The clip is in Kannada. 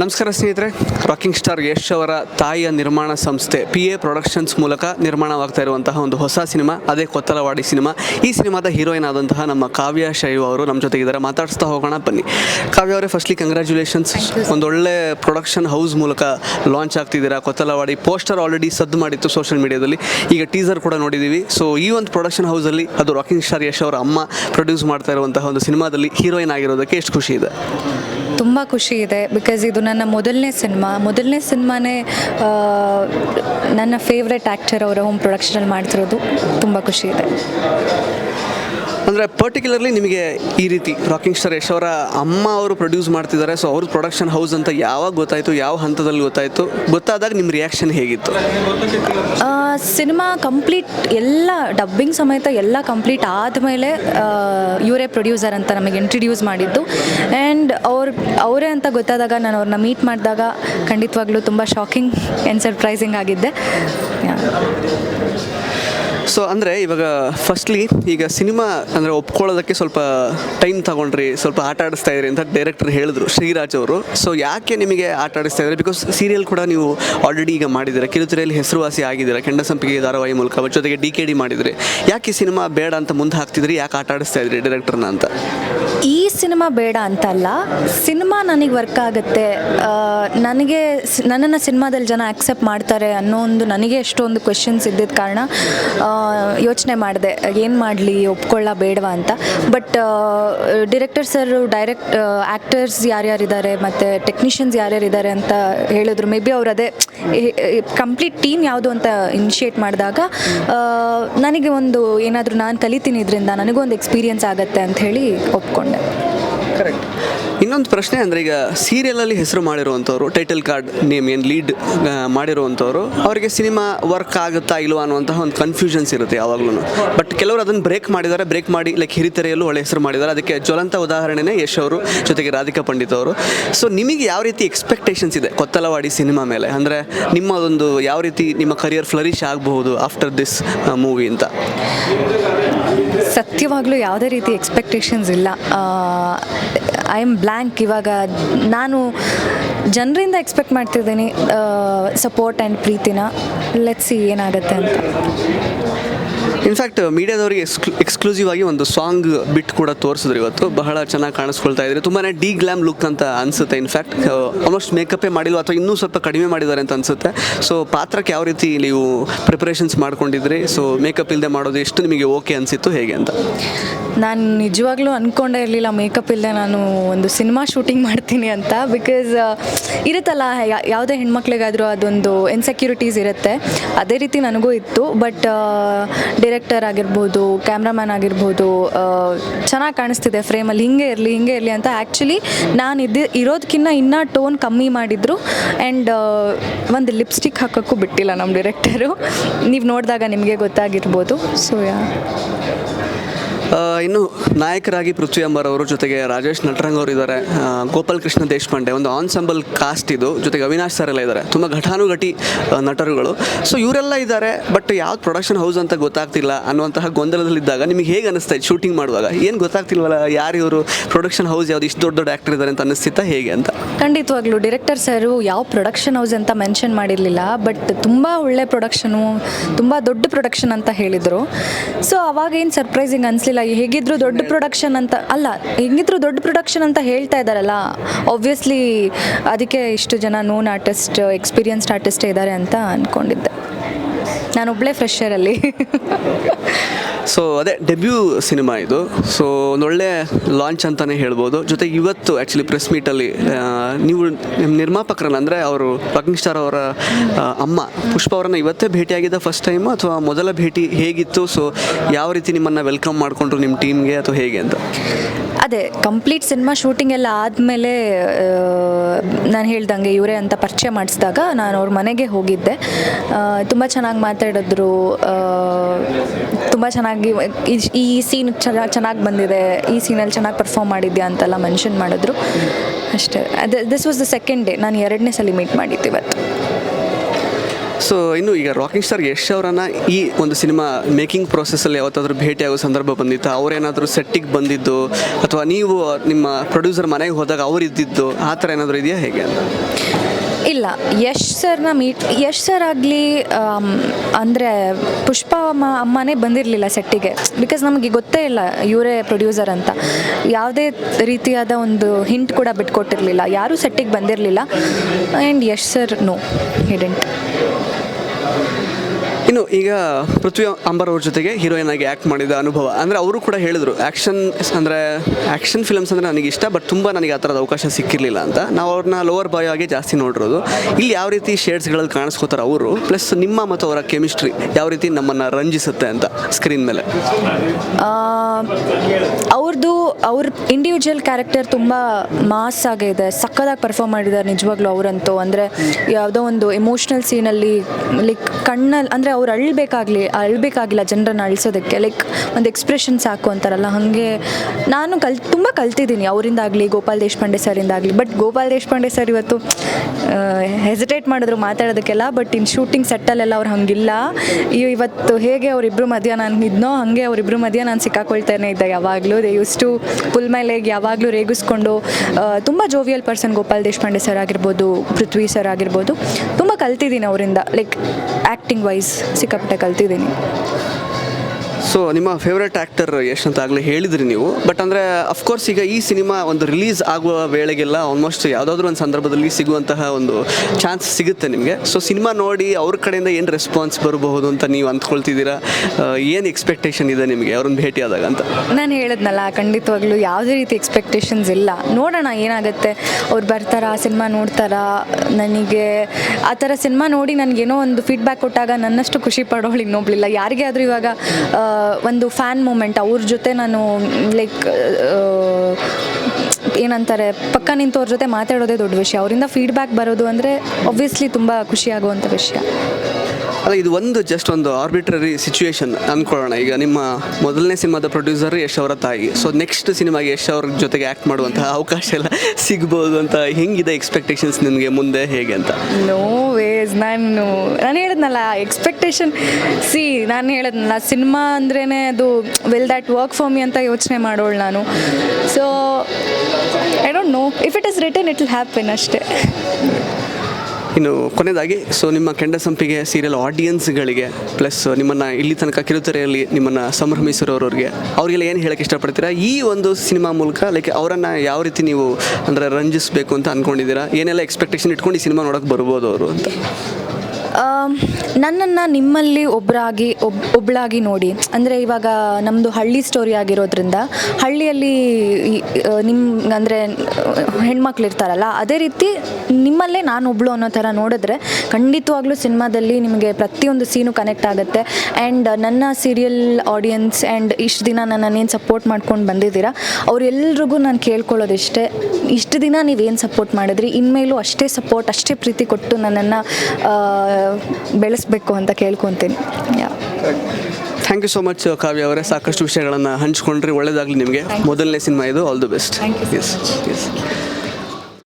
ನಮಸ್ಕಾರ ಸ್ನೇಹಿತರೆ. ರಾಕಿಂಗ್ ಸ್ಟಾರ್ ಯಶ್ ಅವರ ತಾಯಿಯ ನಿರ್ಮಾಣ ಸಂಸ್ಥೆ ಪಿ ಎ ಪ್ರೊಡಕ್ಷನ್ಸ್ ಮೂಲಕ ನಿರ್ಮಾಣವಾಗ್ತಾ ಇರುವಂತಹ ಒಂದು ಹೊಸ ಸಿನಿಮಾ ಅದೇ ಕೊತ್ತಲವಾಡಿ ಸಿನಿಮಾ. ಈ ಸಿನಿಮಾದ ಹೀರೋಯಿನ್ ಆದಂತಹ ನಮ್ಮ ಕಾವ್ಯ ಶೈವ ಅವರು ನಮ್ಮ ಜೊತೆಗಿದ್ದಾರೆ ಮಾತಾಡಿಸ್ತಾ ಹೋಗೋಣ ಬನ್ನಿ. ಕಾವ್ಯ ಅವರೇ ಫಸ್ಟ್ಲಿ ಕಂಗ್ರ್ಯಾಚುಲೇಷನ್ಸ್ ಒಂದೊಳ್ಳೆ ಪ್ರೊಡಕ್ಷನ್ ಹೌಸ್ ಮೂಲಕ ಲಾಂಚ್ ಆಗ್ತಿದ್ದೀರಾ? ಕೊತ್ತಲವಾಡಿ ಪೋಸ್ಟರ್ ಆಲ್ರೆಡಿ ಸದ್ದು ಮಾಡಿತ್ತು ಸೋಷಿಯಲ್ ಮೀಡಿಯಾದಲ್ಲಿ ಈಗ ಟೀಸರ್ ಕೂಡ ನೋಡಿದ್ದೀವಿ. ಸೊ ಈ ಒಂದು ಪ್ರೊಡಕ್ಷನ್ ಹೌಸಲ್ಲಿ ಅದು ರಾಕಿಂಗ್ ಸ್ಟಾರ್ ಯಶ್ ಅವರ ಅಮ್ಮ ಪ್ರೊಡ್ಯೂಸ್ ಮಾಡ್ತಾ ಇರುವಂತಹ ಒಂದು ಸಿನಿಮಾದಲ್ಲಿ ಹೀರೋಯಿನ್ ಆಗಿರೋದಕ್ಕೆ ಎಷ್ಟು ಖುಷಿ ಇದೆ? ತುಂಬ ಖುಷಿ ಇದೆ ಬಿಕಾಸ್ ಇದು ನನ್ನ ಮೊದಲನೇ ಸಿನಿಮಾ. ಮೊದಲನೇ ಸಿನಿಮಾನೇ ನನ್ನ ಫೇವ್ರೆಟ್ ಆ್ಯಕ್ಟರ್ ಅವರ ಹೋಮ್ ಪ್ರೊಡಕ್ಷನಲ್ಲಿ ಮಾಡ್ತಿರೋದು ತುಂಬ ಖುಷಿ ಇದೆ. ಅಂದರೆ ಪರ್ಟಿಕ್ಯುಲರ್ಲಿ ನಿಮಗೆ ಈ ರೀತಿ ರಾಕಿಂಗ್ ಸ್ಟಾರ್ ಯಶ್ ಅವರ ಅಮ್ಮ ಅವರು ಪ್ರೊಡ್ಯೂಸ್ ಮಾಡ್ತಿದ್ದಾರೆ. ಸೊ ಅವ್ರ ಪ್ರೊಡಕ್ಷನ್ ಹೌಸ್ ಅಂತ ಯಾವಾಗ ಗೊತ್ತಾಯಿತು? ಯಾವ ಹಂತದಲ್ಲಿ ಗೊತ್ತಾಯಿತು? ಗೊತ್ತಾದಾಗ ನಿಮ್ಮ ರಿಯಾಕ್ಷನ್ ಹೇಗಿತ್ತು? ಸಿನಿಮಾ ಕಂಪ್ಲೀಟ್ ಎಲ್ಲ ಡಬ್ಬಿಂಗ್ ಸಮೇತ ಎಲ್ಲ ಕಂಪ್ಲೀಟ್ ಆದಮೇಲೆ ಇವರೇ ಪ್ರೊಡ್ಯೂಸರ್ ಅಂತ ನಮಗೆ ಇಂಟ್ರಡ್ಯೂಸ್ ಮಾಡಿದ್ದು. ಆ್ಯಂಡ್ ಅವ್ರು, ಅವರೇ ಅಂತ ಗೊತ್ತಾದಾಗ ನಾನು ಅವ್ರನ್ನ ಮೀಟ್ ಮಾಡಿದಾಗ ಖಂಡಿತವಾಗ್ಲೂ ತುಂಬ ಶಾಕಿಂಗ್ ಆ್ಯಂಡ್ ಸರ್ಪ್ರೈಸಿಂಗ್ ಆಗಿದ್ದೆ. ಸೊ ಅಂದರೆ ಇವಾಗ ಫಸ್ಟ್ಲಿ ಈಗ ಸಿನಿಮಾ ಅಂದರೆ ಒಪ್ಕೊಳ್ಳೋದಕ್ಕೆ ಸ್ವಲ್ಪ ಟೈಮ್ ತಗೊಂಡ್ರಿ, ಸ್ವಲ್ಪ ಆಟ ಆಡಿಸ್ತಾ ಇದ್ರಿ ಅಂತ ಡೈರೆಕ್ಟರ್ ಹೇಳಿದ್ರು ಶ್ರೀರಾಜ್ ಅವರು. ಸೊ ಯಾಕೆ ನಿಮಗೆ ಆಟ ಆಡಿಸ್ತಾ ಇದ್ದಾರೆ ಬಿಕಾಸ್ ಸೀರಿಯಲ್ ಕೂಡ ನೀವು ಆಲ್ರೆಡಿ ಈಗ ಮಾಡಿದ್ದೀರಾ. ಕಿರುತೆರೆಯಲ್ಲಿ ಹೆಸರುವಾಸಿ ಆಗಿದ್ದೀರಾ. ಕೆಂಡಸಂಪಿಗೆ ಧಾರಾವಾಹಿ ಮೂಲಕ ಅವ್ರ ಜೊತೆಗೆ ಡಿ ಕೆ ಡಿ ಮಾಡಿದ್ರಿ. ಯಾಕೆ ಸಿನಿಮಾ ಬೇಡ ಅಂತ ಮುಂದೆ ಹಾಕ್ತಿದ್ರಿ? ಯಾಕೆ ಆಟ ಆಡಿಸ್ತಾ ಇದ್ರಿ ಡೈರೆಕ್ಟರ್ನ ಅಂತ? ಈ ಸಿನಿಮಾ ಬೇಡ ಅಂತಲ್ಲ ಸಿನಿಮಾ ನನಗೆ ವರ್ಕ್ ಆಗುತ್ತೆ. ನನಗೆ ನನ್ನನ್ನು ಸಿನಿಮಾದಲ್ಲಿ ಜನ ಆಕ್ಸೆಪ್ಟ್ ಮಾಡ್ತಾರೆ ಅನ್ನೋ ಒಂದು ನನಗೆ ಎಷ್ಟೊಂದು ಕ್ವೆಶನ್ಸ್ ಇದ್ದಿದ್ದ ಕಾರಣ ಯೋಚನೆ ಮಾಡಿದೆ, ಏನು ಮಾಡಲಿ, ಒಪ್ಕೊಳ್ಳ ಬೇಡವಾ ಅಂತ. But director sir direct actors ಯಾರ್ಯಾರಿದ್ದಾರೆ ಮತ್ತು ಟೆಕ್ನಿಷಿಯನ್ಸ್ ಯಾರ್ಯಾರಿದ್ದಾರೆ ಅಂತ ಹೇಳಿದ್ರು. ಮೇ ಬಿ ಅವ್ರು ಅದೇ ಕಂಪ್ಲೀಟ್ ಟೀಮ್ ಯಾವುದು ಅಂತ ಇನಿಷಿಯೇಟ್ ಮಾಡಿದಾಗ ನನಗೆ ಒಂದು ಏನಾದರೂ ನಾನು ಕಲಿತೀನಿ ಇದರಿಂದ ನನಗೂ ಒಂದು ಎಕ್ಸ್ಪೀರಿಯನ್ಸ್ ಆಗುತ್ತೆ ಅಂತ ಹೇಳಿ ಒಪ್ಕೊಂಡೆ. ಇನ್ನೊಂದು ಪ್ರಶ್ನೆ ಅಂದರೆ ಈಗ ಸೀರಿಯಲಲ್ಲಿ ಹೆಸರು ಮಾಡಿರುವಂಥವ್ರು ಟೈಟಲ್ ಕಾರ್ಡ್ ನೇಮ್ ಏನು ಲೀಡ್ ಮಾಡಿರುವಂಥವ್ರು ಅವರಿಗೆ ಸಿನಿಮಾ ವರ್ಕ್ ಆಗುತ್ತಾ ಇಲ್ವಾ ಅನ್ನುವಂತಹ ಒಂದು ಕನ್ಫ್ಯೂಷನ್ಸ್ ಇರುತ್ತೆ ಯಾವಾಗ್ಲೂ ಬಟ್ ಕೆಲವರು ಅದನ್ನು ಬ್ರೇಕ್ ಮಾಡಿದ್ದಾರೆ ಬ್ರೇಕ್ ಮಾಡಿ ಲೈಕ್ ಹಿರಿತೆರೆಯಲ್ಲೂ ಒಳ್ಳೆ ಹೆಸರು ಮಾಡಿದ್ದಾರೆ. ಅದಕ್ಕೆ ಜ್ವಲಂತ ಉದಾಹರಣೆನೇ ಯಶ್ ಅವರು, ಜೊತೆಗೆ ರಾಧಿಕಾ ಪಂಡಿತ್ ಅವರು. ಸೊ ನಿಮಗೆ ಯಾವ ರೀತಿ ಎಕ್ಸ್ಪೆಕ್ಟೇಷನ್ಸ್ ಇದೆ ಕೊತ್ತಲವಾಡಿ ಸಿನಿಮಾ ಮೇಲೆ? ಅಂದರೆ ನಿಮ್ಮ ಒಂದು ಯಾವ ರೀತಿ ನಿಮ್ಮ ಕರಿಯರ್ ಫ್ಲರಿಶ್ ಆಗಬಹುದು ಆಫ್ಟರ್ ದಿಸ್ ಮೂವಿ ಅಂತ? ಸತ್ಯವಾಗಲೂ ಯಾವುದೇ ರೀತಿ ಎಕ್ಸ್ಪೆಕ್ಟೇಷನ್ಸ್ ಇಲ್ಲ. ಐ ಆಮ್ ಬ್ಲ್ಯಾಂಕ್ ಇವಾಗ ನಾನು ಜನರಿಂದ ಎಕ್ಸ್ಪೆಕ್ಟ್ ಮಾಡ್ತಿದ್ದೀನಿ ಸಪೋರ್ಟ್ ಆ್ಯಂಡ್ ಪ್ರೀತಿನ. ಲೆಟ್ಸಿ ಏನಾಗುತ್ತೆ ಅಂತ. ಇನ್ಫ್ಯಾಕ್ಟ್ ಮೀಡಿಯಾದವರಿಗೆ ಎಕ್ಸ್ಕ್ಲೂಸಿವ್ ಆಗಿ ಒಂದು ಸಾಂಗ್ ಬಿಟ್ ಕೂಡ ತೋರಿಸಿದ್ರು ಇವತ್ತು. ಬಹಳ ಚೆನ್ನಾಗಿ ಕಾಣಿಸ್ಕೊಳ್ತಾ ಇದ್ರೆ. ತುಂಬಾ ಡಿ ಗ್ಲಾಮ್ ಲುಕ್ ಅಂತ ಅನಿಸುತ್ತೆ ಇನ್ಫ್ಯಾಕ್ಟ್ ಆಲ್ಮೋಸ್ಟ್ ಮೇಕಪ್ಪೇ ಮಾಡಿಲ್ವ? ಅಥವಾ ಇನ್ನೂ ಸ್ವಲ್ಪ ಕಡಿಮೆ ಮಾಡಿದ್ದಾರೆ ಅಂತ ಅನಿಸುತ್ತೆ. ಸೊ ಪಾತ್ರಕ್ಕೆ ಯಾವ ರೀತಿ ನೀವು ಪ್ರಿಪ್ರೇಷನ್ಸ್ ಮಾಡ್ಕೊಂಡಿದ್ರಿ? ಸೊ ಮೇಕಪ್ ಇಲ್ಲದೆ ಮಾಡೋದು ಎಷ್ಟು ನಿಮಗೆ ಓಕೆ ಅನಿಸಿತ್ತು? ಹೇಗೆ ಅಂತ. ನಾನು ನಿಜವಾಗ್ಲೂ ಅಂದ್ಕೊಂಡೇ ಇರಲಿಲ್ಲ ಮೇಕಪ್ ಇಲ್ಲದೆ ನಾನು ಒಂದು ಸಿನಿಮಾ ಶೂಟಿಂಗ್ ಮಾಡ್ತೀನಿ ಅಂತ. ಬಿಕಾಸ್ ಇರುತ್ತಲ್ಲ ಯಾವುದೇ ಹೆಣ್ಮಕ್ಳಿಗಾದರೂ ಅದೊಂದು ಇನ್ಸೆಕ್ಯೂರಿಟೀಸ್ ಇರುತ್ತೆ. ಅದೇ ರೀತಿ ನನಗೂ ಇತ್ತು. ಬಟ್ ಡೈರೆಕ್ಟರ್ ಆಗಿರ್ಬೋದು ಕ್ಯಾಮ್ರಾಮ್ಯಾನ್ ಆಗಿರ್ಬೋದು ಚೆನ್ನಾಗಿ ಕಾಣಿಸ್ತಿದೆ ಫ್ರೇಮಲ್ಲಿ ಹಿಂಗೆ ಇರಲಿ ಹಿಂಗೆ ಇರಲಿ ಅಂತ ಆ್ಯಕ್ಚುಲಿ ನಾನು ಇದ್ದಿ ಇರೋದಕ್ಕಿಂತ ಇನ್ನೂ ಟೋನ್ ಕಮ್ಮಿ ಮಾಡಿದರು. ಆ್ಯಂಡ್ ಒಂದು ಲಿಪ್ಸ್ಟಿಕ್ ಹಾಕೋಕ್ಕೂ ಬಿಟ್ಟಿಲ್ಲ ನಮ್ಮ ಡಿರೆಕ್ಟರು ನೀವು ನೋಡಿದಾಗ ನಿಮಗೆ ಗೊತ್ತಾಗಿರ್ಬೋದು. ಸೊ ಯಾ ಇನ್ನು ನಾಯಕರಾಗಿ ಪೃಥ್ವಿ ಅಂಬರ್ ಅವರು ಜೊತೆಗೆ ರಾಜೇಶ್ ನಟರಂಗ್ ಅವರು ಇದ್ದಾರೆ ಗೋಪಾಲ್ ಕೃಷ್ಣ ದೇಶಪಾಂಡೆ, ಒಂದು ಆನ್ಸಂಬಲ್ ಕಾಸ್ಟ್ ಇದು. ಜೊತೆಗೆ ಅವಿನಾಶ್ ಸರ್ ಎಲ್ಲ ಇದ್ದಾರೆ ತುಂಬ ಘಟಾನುಘಟಿ ನಟರುಗಳು. ಸೊ ಇವರೆಲ್ಲ ಇದ್ದಾರೆ ಬಟ್ ಯಾವ್ದು ಪ್ರೊಡಕ್ಷನ್ ಹೌಸ್ ಅಂತ ಗೊತ್ತಾಗ್ತಿಲ್ಲ ಅನ್ನುವಂತಹ ಗೊಂದಲದಲ್ಲಿದ್ದಾಗ ನಿಮಗೆ ಹೇಗೆ ಅನಿಸ್ತಾ ಇದೆ ಶೂಟಿಂಗ್ ಮಾಡುವಾಗ? ಏನು ಗೊತ್ತಾಗ್ತಿಲ್ವಲ್ಲ, ಯಾರು ಇವರು? ಪ್ರೊಡಕ್ಷನ್ ಹೌಸ್ ಯಾವ್ದು? ಇಷ್ಟು ದೊಡ್ಡ ದೊಡ್ಡ ಆಕ್ಟರ್ ಇದ್ದಾರೆ ಅಂತ ಅನಿಸ್ತಿತ್ತಾ ಹೇಗೆ ಅಂತ? ಖಂಡಿತವಾಗ್ಲೂ ಡಿರೆಕ್ಟರ್ ಸರು ಯಾವ ಪ್ರೊಡಕ್ಷನ್ ಹೌಸ್ ಅಂತ ಮೆನ್ಷನ್ ಮಾಡಿರಲಿಲ್ಲ ಬಟ್ ತುಂಬ ಒಳ್ಳೆ ಪ್ರೊಡಕ್ಷನು ತುಂಬ ದೊಡ್ಡ ಪ್ರೊಡಕ್ಷನ್ ಅಂತ ಹೇಳಿದರು. ಸೊ ಅವಾಗ ಏನು ಸರ್ಪ್ರೈಸಿಂಗ್ ಅನಿಸ್ಲಿಲ್ಲ ಹೇಗಿದ್ರು ದೊಡ್ಡ ಪ್ರೊಡಕ್ಷನ್ ಅಂತ, ಅಲ್ಲ, ಹೆಂಗಿದ್ರು ದೊಡ್ಡ ಪ್ರೊಡಕ್ಷನ್ ಅಂತ ಹೇಳ್ತಾ ಇದ್ದಾರಲ್ಲ ಆಬ್ವಿಯಸ್ಲಿ ಅದಕ್ಕೆ ಇಷ್ಟು ಜನ ನೋನ್ ಆರ್ಟಿಸ್ಟ್ ಎಕ್ಸ್ಪೀರಿಯನ್ಸ್ಡ್ ಆರ್ಟಿಸ್ಟೇ ಇದ್ದಾರೆ ಅಂತ ಅಂದ್ಕೊಂಡಿದ್ದೆ ನಾನೊಬ್ಬಳೇ ಫ್ರೆಶರಲ್ಲಿ ಸೊ ಅದೇ ಡೆಬ್ಯೂ ಸಿನಿಮಾ ಇದು. ಸೊ ಒಂದೊಳ್ಳೆ ಲಾಂಚ್ ಅಂತಲೇ ಹೇಳ್ಬೋದು. ಜೊತೆಗೆ ಇವತ್ತು ಆ್ಯಕ್ಚುಲಿ ಪ್ರೆಸ್ ಮೀಟಲ್ಲಿ ನೀವು ನಿಮ್ಮ ನಿರ್ಮಾಪಕರನ್ನ ಅಂದರೆ ಅವರು ರಾಕಿಂಗ್ ಸ್ಟಾರ್ ಅವರ ಅಮ್ಮ. ಪುಷ್ಪ ಅವರನ್ನ ಇವತ್ತೇ ಭೇಟಿಯಾಗಿದ್ದ ಫಸ್ಟ್ ಟೈಮು ಅಥವಾ ಮೊದಲ ಭೇಟಿ ಹೇಗಿತ್ತು? ಸೊ ಯಾವ ರೀತಿ ನಿಮ್ಮನ್ನು ವೆಲ್ಕಮ್ ಮಾಡಿಕೊಂಡ್ರು ನಿಮ್ಮ ಟೀಮ್ಗೆ ಅಥವಾ ಹೇಗೆ ಅಂತ? ಅದೇ ಕಂಪ್ಲೀಟ್ ಸಿನಿಮಾ ಶೂಟಿಂಗ್ ಎಲ್ಲ ಆದಮೇಲೆ ನಾನು ಹೇಳ್ದಂಗೆ ಇವರೇ ಅಂತ ಪರಿಚಯ ಮಾಡಿಸಿದಾಗ ನಾನು ಅವ್ರ ಮನೆಗೆ ಹೋಗಿದ್ದೆ. ತುಂಬ ಚೆನ್ನಾಗಿ ಮಾತಾಡಿದ್ರು ತುಂಬ ಚೆನ್ನಾಗಿ ಈ- ಈ ಸೀನ್ ಚೆನ್ನಾಗಿ ಚೆನ್ನಾಗಿ ಬಂದಿದೆ, ಈ ಸೀನಲ್ಲಿ ಚೆನ್ನಾಗಿ ಪರ್ಫಾರ್ಮ್ ಮಾಡಿದ್ಯಾ ಅಂತೆಲ್ಲ ಮೆನ್ಷನ್ ಮಾಡಿದ್ರು. ಅಷ್ಟೇ. ಅದು this was the second day ನಾನು ಎರಡನೇ ಸಲ ಮೀಟ್ ಮಾಡಿದ್ದು ಇವತ್ತು. ಸೊ ಇನ್ನು ಈಗ ರಾಕಿಂಗ್ ಸ್ಟಾರ್ ಯಶ್ ಅವರನ್ನ ಈ ಒಂದು ಸಿನಿಮಾ ಮೇಕಿಂಗ್ ಪ್ರೊಸೆಸ್ಸಲ್ಲಿ ಯಾವತ್ತಾದರೂ ಭೇಟಿಯಾಗೋ ಸಂದರ್ಭ ಬಂದಿತ್ತು? ಅವರೇನಾದರೂ ಸೆಟ್ಟಿಗೆ ಬಂದಿದ್ದು? ಅಥವಾ ನೀವು ನಿಮ್ಮ ಪ್ರೊಡ್ಯೂಸರ್ ಮನೆಗೆ ಹೋದಾಗ ಅವ್ರು ಇದ್ದಿದ್ದು ಆ ಥರ ಏನಾದರೂ ಇದೆಯಾ ಹೇಗೆ ಅಂತ? ಇಲ್ಲ. ಯಶ್ ಸರ್ನ ಮೀಟ್, ಯಶ್ ಸರ್ ಆಗಲಿ ಅಂದರೆ ಪುಷ್ಪ ಅಮ್ಮ, ಅಮ್ಮನೇ ಬಂದಿರಲಿಲ್ಲ ಸೆಟ್ಟಿಗೆ. ಬಿಕಾಸ್ ನಮಗೆ ಗೊತ್ತೇ ಇಲ್ಲ ಇವರೇ ಪ್ರೊಡ್ಯೂಸರ್ ಅಂತ. ಯಾವುದೇ ರೀತಿಯಾದ ಒಂದು ಹಿಂಟ್ ಕೂಡ ಬಿಟ್ಕೊಟ್ಟಿರಲಿಲ್ಲ. ಯಾರೂ ಸೆಟ್ಟಿಗೆ ಬಂದಿರಲಿಲ್ಲ. And Yash sir no hidden ಇನ್ನು ಈಗ ಪೃಥ್ವಿ ಅಂಬರ್ ಅವ್ರ ಜೊತೆಗೆ ಹೀರೋಯಿನ್ ಆಗಿ ಆ್ಯಕ್ಟ್ ಮಾಡಿದ ಅನುಭವ. ಅಂದರೆ ಅವರು ಕೂಡ ಹೇಳಿದರು ಆ್ಯಕ್ಷನ್ ಅಂದರೆ ಆ್ಯಕ್ಷನ್ ಫಿಲಮ್ಸ್ ಅಂದರೆ ನನಗೆ ಇಷ್ಟ ಬಟ್ ತುಂಬ ನನಗೆ ಆ ಥರದ ಅವಕಾಶ ಸಿಕ್ಕಿರಲಿಲ್ಲ ಅಂತ. ನಾವು ಅವ್ರನ್ನ ಲೋವರ್ ಬಾಯ್ ಆಗಿ ಜಾಸ್ತಿ ನೋಡಿರೋದು. ಇಲ್ಲಿ ಯಾವ ರೀತಿ ಶೇಡ್ಸ್ಗಳಲ್ಲಿ ಕಾಣಿಸ್ಕೋತಾರೆ ಅವರು ಪ್ಲಸ್ ನಿಮ್ಮ ಮತ್ತು ಅವರ ಕೆಮಿಸ್ಟ್ರಿ ಯಾವ ರೀತಿ ನಮ್ಮನ್ನು ರಂಜಿಸುತ್ತೆ ಅಂತ ಸ್ಕ್ರೀನ್ ಮೇಲೆ. ಅವ್ರದ್ದು ಅವ್ರ ಇಂಡಿವಿಜುವಲ್ ಕ್ಯಾರೆಕ್ಟರ್ ತುಂಬ ಮಾಸ್ ಆಗಿದೆ ಸಕ್ಕದಾಗಿ ಪರ್ಫಾರ್ಮ್ ಮಾಡಿದ್ದಾರೆ ನಿಜವಾಗ್ಲೂ ಅವರಂತೂ. ಅಂದರೆ ಯಾವುದೋ ಒಂದು ಎಮೋಷ್ನಲ್ ಸೀನಲ್ಲಿ ಲೈಕ್ ಕಣ್ಣಲ್ಲಿ ಅಂದರೆ ಅವ್ರು ಅಳ್ಬೇಕಾಗ್ಲಿ, ಅಳ್ಬೇಕಾಗಿಲ್ಲ ಜನರನ್ನ ಅಳಿಸೋದಕ್ಕೆ. ಲೈಕ್ ಒಂದು ಎಕ್ಸ್ಪ್ರೆಷನ್ ಸಾಕು ಅಂತಾರಲ್ಲ, ಹಾಗೆ ನಾನು ಕಲ್, ತುಂಬ ಕಲ್ತಿದ್ದೀನಿ ಅವರಿಂದಾಗಲಿ, ಗೋಪಾಲ್ ದೇಶಪಾಂಡೆ ಸರಿಂದಾಗಲಿ ಬಟ್ ಗೋಪಾಲ್ ದೇಶಪಾಂಡೆ ಸರ್ ಇವತ್ತು ಹೆಸಿಟೇಟ್ ಮಾಡಿದ್ರು ಮಾತಾಡೋದಕ್ಕೆಲ್ಲ ಬಟ್ ಇನ್ ಶೂಟಿಂಗ್ ಸೆಟ್ಟಲ್ಲೆಲ್ಲ ಅವ್ರು ಹಂಗಿಲ್ಲ. ಇವ್- ಇವತ್ತು ಹೇಗೆ ಅವರಿಬ್ಬರು ಮಧ್ಯ ನಾನು ಇದ್ನೋ, ಹಾಗೆ ಅವರಿಬ್ಬರು ಮಧ್ಯ ನಾನು ಸಿಕ್ಕಾಕೊಳ್ತಾನೆ ಇದ್ದೆ ಯಾವಾಗಲೂ. ದೇ ಯೂಸ್ ಟು ಪುಲ್ ಮೇಲೆ ಯಾವಾಗಲೂ ರೇಗಿಸ್ಕೊಂಡು ತುಂಬ jovial person Gopal Deshpande sir ಆಗಿರ್ಬೋದು, ಪೃಥ್ವಿ ಸರ್ ಆಗಿರ್ಬೋದು. ತುಂಬ ಕಲ್ತಿದ್ದೀನಿ ಅವರಿಂದ ಲೈಕ್ ಆ್ಯಕ್ಟಿಂಗ್ ವೈಸ್ ಸಿಕ್ಕಾಪಟ್ಟೆ ಕಲ್ತಿದ್ದೀನಿ. ಸೊ ನಿಮ್ಮ ಫೇವ್ರೆಟ್ ಆ್ಯಕ್ಟರ್ ಯಶ್ ಅಂತ ಆಗಲೇ ಹೇಳಿದ್ರಿ ನೀವು. ಬಟ್ ಅಂದರೆ ಅಫ್ಕೋರ್ಸ್ ಈಗ ಈ ಸಿನಿಮಾ ಒಂದು ರಿಲೀಸ್ ಆಗುವ ವೇಳೆಗೆಲ್ಲ ಆಲ್ಮೋಸ್ಟ್ ಯಾವುದಾದ್ರೂ ಒಂದು ಸಂದರ್ಭದಲ್ಲಿ ಸಿಗುವಂತಹ ಒಂದು ಚಾನ್ಸ್ ಸಿಗುತ್ತೆ ನಿಮಗೆ. ಸೊ ಸಿನಿಮಾ ನೋಡಿ ಅವ್ರ ಕಡೆಯಿಂದ ಏನು ರೆಸ್ಪಾನ್ಸ್ ಬರಬಹುದು ಅಂತ ನೀವು ಅಂದ್ಕೊಳ್ತಿದ್ದೀರಾ? ಏನು ಎಕ್ಸ್ಪೆಕ್ಟೇಷನ್ ಇದೆ ನಿಮಗೆ? ಅವ್ರನ್ನ ಭೇಟಿ ಆದಾಗ ಅಂತ. ನಾನು ಹೇಳಿದ್ನಲ್ಲ, ಖಂಡಿತವಾಗ್ಲೂ ಯಾವುದೇ ರೀತಿ ಎಕ್ಸ್ಪೆಕ್ಟೇಷನ್ಸ್ ಇಲ್ಲ. ನೋಡೋಣ ಏನಾಗುತ್ತೆ. ಅವ್ರು ಬರ್ತಾರಾ, ಸಿನಿಮಾ ನೋಡ್ತಾರಾ? ನನಗೆ ಆ ಥರ ಸಿನಿಮಾ ನೋಡಿ ನನಗೇನೋ ಒಂದು ಫೀಡ್ಬ್ಯಾಕ್ ಕೊಟ್ಟಾಗ ನನ್ನಷ್ಟು ಖುಷಿ ಪಡೋಳು ಇನ್ನೊಬ್ಳಿಲ್ಲ. ಯಾರಿಗೆ ಆದರೂ ಇವಾಗ ಒಂದು ಫ್ಯಾನ್ ಮೂಮೆಂಟ್ ಅವ್ರ ಜೊತೆ ನಾನು ಲೈಕ್ ಏನಂತಾರೆ, ಪಕ್ಕ ನಿಂತವ್ರ ಜೊತೆ ಮಾತಾಡೋದೇ ದೊಡ್ಡ ವಿಷಯ. ಅವರಿಂದ ಫೀಡ್ಬ್ಯಾಕ್ ಬರೋದು ಅಂದರೆ ಒಬ್ವಿಯಸ್ಲಿ ತುಂಬ ಖುಷಿಯಾಗುವಂಥ ವಿಷಯ. ಅಲ್ಲ, ಇದು ಒಂದು ಜಸ್ಟ್ ಒಂದು ಆರ್ಬಿಟ್ರರಿ ಸಿಚುವೇಶನ್ ಅಂದ್ಕೊಳ್ಳೋಣ ಈಗ ನಿಮ್ಮ ಮೊದಲನೇ ಸಿನಿಮಾದ ಪ್ರೊಡ್ಯೂಸರ್ ಯಶ್ ಅವರ ತಾಯಿ. ಸೊ ನೆಕ್ಸ್ಟ್ ಸಿನಿಮಾಗೆ ಯಶ್ ಅವ್ರ ಜೊತೆಗೆ ಆ್ಯಕ್ಟ್ ಮಾಡುವಂತಹ ಅವಕಾಶ ಎಲ್ಲ ಸಿಗ್ಬೋದು ಅಂತ ಹೆಂಗಿದೆ ಎಕ್ಸ್ಪೆಕ್ಟೇಷನ್ಸ್ ನಿಮಗೆ ಮುಂದೆ ಹೇಗೆ ಅಂತ? ನೋ ವೇಸ್ ನಾನು ನಾನು ಹೇಳಿದ್ನಲ್ಲ ಎಕ್ಸ್ಪೆಕ್ಟೇಷನ್ ಸಿ ನಾನು ಹೇಳಿದ್ನಲ್ಲ, ಸಿನಿಮಾ ಅಂದ್ರೇ ಅದು will that work for me ಅಂತ ಯೋಚನೆ ಮಾಡೋಳು ನಾನು. So I don't know if it is return it will happen ಅಷ್ಟೇ. ಇನ್ನು ಕೊನೆಯದಾಗಿ ಸೊ ನಿಮ್ಮ ಕೆಂಡ ಸಂಪಿಗೆ ಸೀರಿಯಲ್ ಆಡಿಯನ್ಸ್ಗಳಿಗೆ ಪ್ಲಸ್ ನಿಮ್ಮನ್ನು ಇಲ್ಲಿ ತನಕ ಕಿರುತೆರೆಯಲ್ಲಿ ನಿಮ್ಮನ್ನು ಸಂಭ್ರಮಿಸಿರೋರಿಗೆ ಅವರಿಗೆಲ್ಲ ಏನು ಹೇಳಕ್ಕೆ ಇಷ್ಟಪಡ್ತೀರಾ? ಈ ಒಂದು ಸಿನಿಮಾ ಮೂಲಕ ಲೈಕ್ ಅವರನ್ನು ಯಾವ ರೀತಿ ನೀವು ಅಂದರೆ ರಂಜಿಸಬೇಕು ಅಂತ ಅಂದ್ಕೊಂಡಿದ್ದೀರಾ ಏನೆಲ್ಲ ಎಕ್ಸ್ಪೆಕ್ಟೇಷನ್ ಇಟ್ಕೊಂಡು ಈ ಸಿನಿಮಾ ನೋಡೋಕೆ ಬರ್ಬೋದು ಅವರು ಅಂತ? ನನ್ನನ್ನು ನಿಮ್ಮಲ್ಲಿ ಒಬ್ಬರಾಗಿ ಒಬ್, ಒಬ್ಳಾಗಿ ನೋಡಿ. ಅಂದರೆ ಇವಾಗ ನಮ್ಮದು ಹಳ್ಳಿ ಸ್ಟೋರಿ ಆಗಿರೋದ್ರಿಂದ, ಹಳ್ಳಿಯಲ್ಲಿ ನಿಮ್ಮ ಅಂದರೆ ಹೆಣ್ಮಕ್ಳು ಇರ್ತಾರಲ್ಲ, ಅದೇ ರೀತಿ ನಿಮ್ಮಲ್ಲೇ ನಾನು ಒಬ್ಳು ಅನ್ನೋ ಥರ ನೋಡಿದ್ರೆ ಖಂಡಿತವಾಗ್ಲೂ ಸಿನಿಮಾದಲ್ಲಿ ನಿಮಗೆ ಪ್ರತಿಯೊಂದು ಸೀನು ಕನೆಕ್ಟ್ ಆಗುತ್ತೆ. ಆ್ಯಂಡ್ ನನ್ನ ಸೀರಿಯಲ್ ಆಡಿಯನ್ಸ್ ಆ್ಯಂಡ್ ಇಷ್ಟು ದಿನ ನನ್ನನ್ನೇನು ಸಪೋರ್ಟ್ ಮಾಡ್ಕೊಂಡು ಬಂದಿದ್ದೀರಾ, ಅವರೆಲ್ರಿಗೂ ನಾನು ಕೇಳ್ಕೊಳ್ಳೋದಿಷ್ಟೇ, ಇಷ್ಟು ದಿನ ನೀವೇನು ಸಪೋರ್ಟ್ ಮಾಡಿದ್ರಿ, ಇನ್ಮೇಲೂ ಅಷ್ಟೇ ಸಪೋರ್ಟ್ ಅಷ್ಟೇ ಪ್ರೀತಿ ಕೊಟ್ಟು ನನ್ನನ್ನು ಬೆಳೆಸ್ಬೇಕು ಅಂತ ಕೇಳ್ಕೊತೀನಿ. Yeah. Thank you so much Kavya ಅವರೇ. ಸಾಕಷ್ಟು ವಿಷಯಗಳನ್ನು ಹಂಚಿಕೊಂಡ್ರೆ ಒಳ್ಳೇದಾಗಲಿ ನಿಮಗೆ. ಮೊದಲನೇ ಸಿನಿಮಾ ಇದು. All the best thanks S